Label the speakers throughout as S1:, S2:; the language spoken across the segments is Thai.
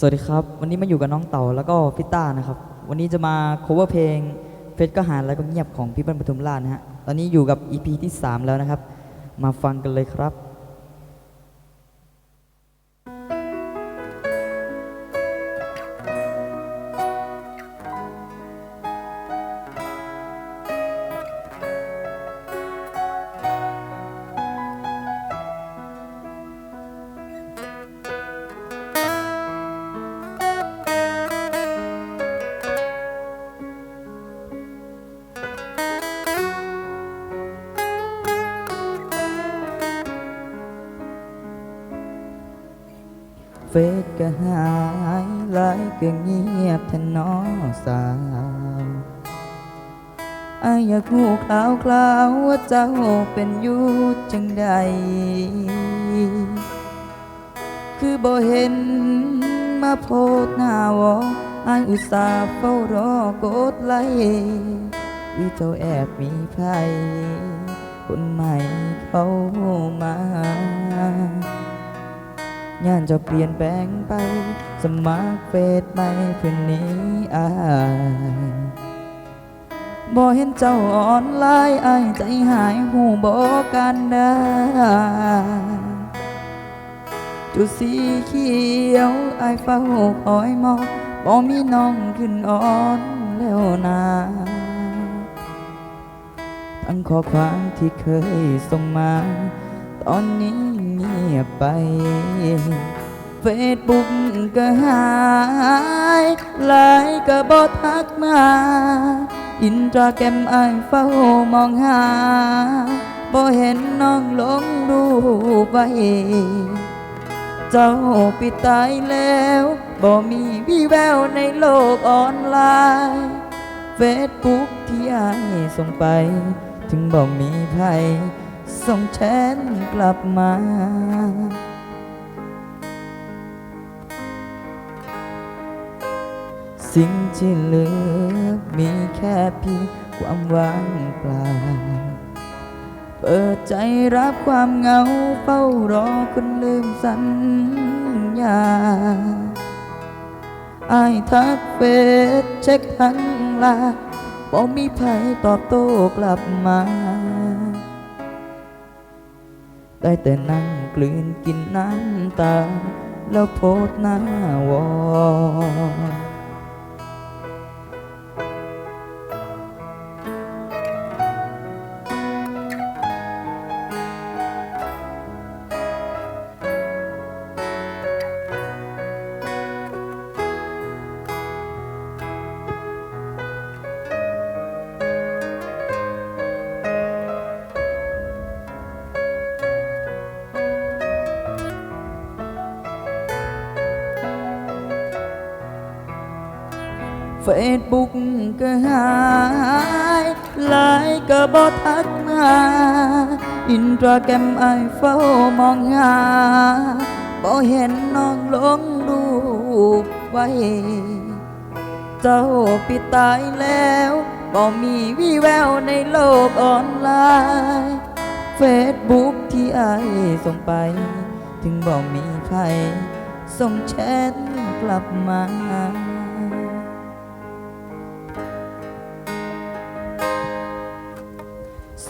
S1: สวัสดีครับ วันนี้มาอยู่กับน้องเต่าแล้วก็พี่ต้านะครับ วันนี้จะมา cover เพลงเฟสก็หารแล้วก็เงียบของพี่เปิ้ลปทุมราชนะฮะ ตอนนี้อยู่กับ EP ที่ 3 แล้วนะครับ มาฟังกันเลยครับ เฟสก็หายไลน์ก็เงียบแทนน้องสาวอายอยากหูคลาวคลาวๆว่าเจ้าเป็นอยู่จังใด คือบ่เห็นมาโพดหน้าวออายอุตส่าห์เฝ้ารอกดไลวิเจ้าแอบมีไผคนใหม่เข้ามา ย่านจะเปลี่ยนแปลงไป สมัครเฟซใหม่เพื่อนนี้อายบ่เห็นเจ้าออนไลน์อายใจหายหูบอกกันได้จุดสีเขียวอายเฝ้าคอยมองบ่มีน้องขึ้นอ่อนแล้วนาทั้งข้อความที่เคยส่งมา ตอนนี้ เงียบไป เฟซบุ๊กก็หายไลน์ก็บอทักมา อินตราแกรมไอเฝ้ามองหาบ่เห็นน้องลงรูปไว้เจ้าปิดตายแล้วบ่มีวี่แววในโลกออนไลน์เฟซบุ๊กที่ไอายส่งไป ถึงบ่มีไผ ส่งแชทกลับมา สิ่งที่เหลือมีแค่เพียงความว่างเปล่า เปิดใจรับความเหงาเฝ้ารอคนลืมสัญญาอายทักเฟซเช็คทั้งลน์บ่มีไผตอบโต้กลับมา ได้แต่นั่งกลืนกินน้ำตา แล้วโพดหน้าวอน เฟซบุ๊กก็หายไลน์ก็บอทักมา อินตราแกรมไอเฝ้ามองหาบ่เห็นน้องลงรูปไว้ เจ้าปิดตายแล้วบ่มีวี่แววในโลกออนไลน์เฟซบุ๊กที่ไอส่งไป ถึงบ่มีใครส่งแชทกลับมา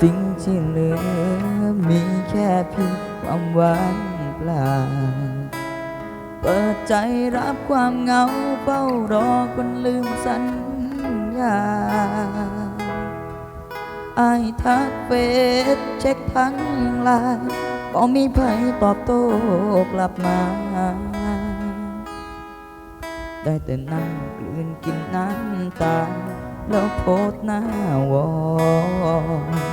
S1: สิ่งที่เหลือมีแค่เพียงความว่างเปล่า เปิดใจรับความเหงาเฝ้ารอคนลืมสัญญาอายทักเฟซเช็คทั้งไลน์ก็มีไผตอบโต้กลับมา ได้แต่นั่งกลืนกินน้ำตา แล้วโพสหน้าวอน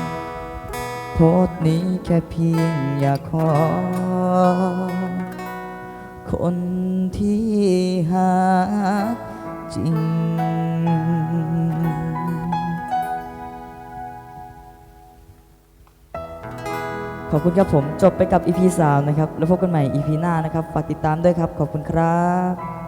S1: โพสนี้แค่เพียงอยากขอ คนที่หาจริง ขอบคุณครับผมจบไปกับ EP 3 นะครับ แล้วพบกันใหม่ EP หน้านะครับ ฝากติดตามด้วยครับ ขอบคุณครับ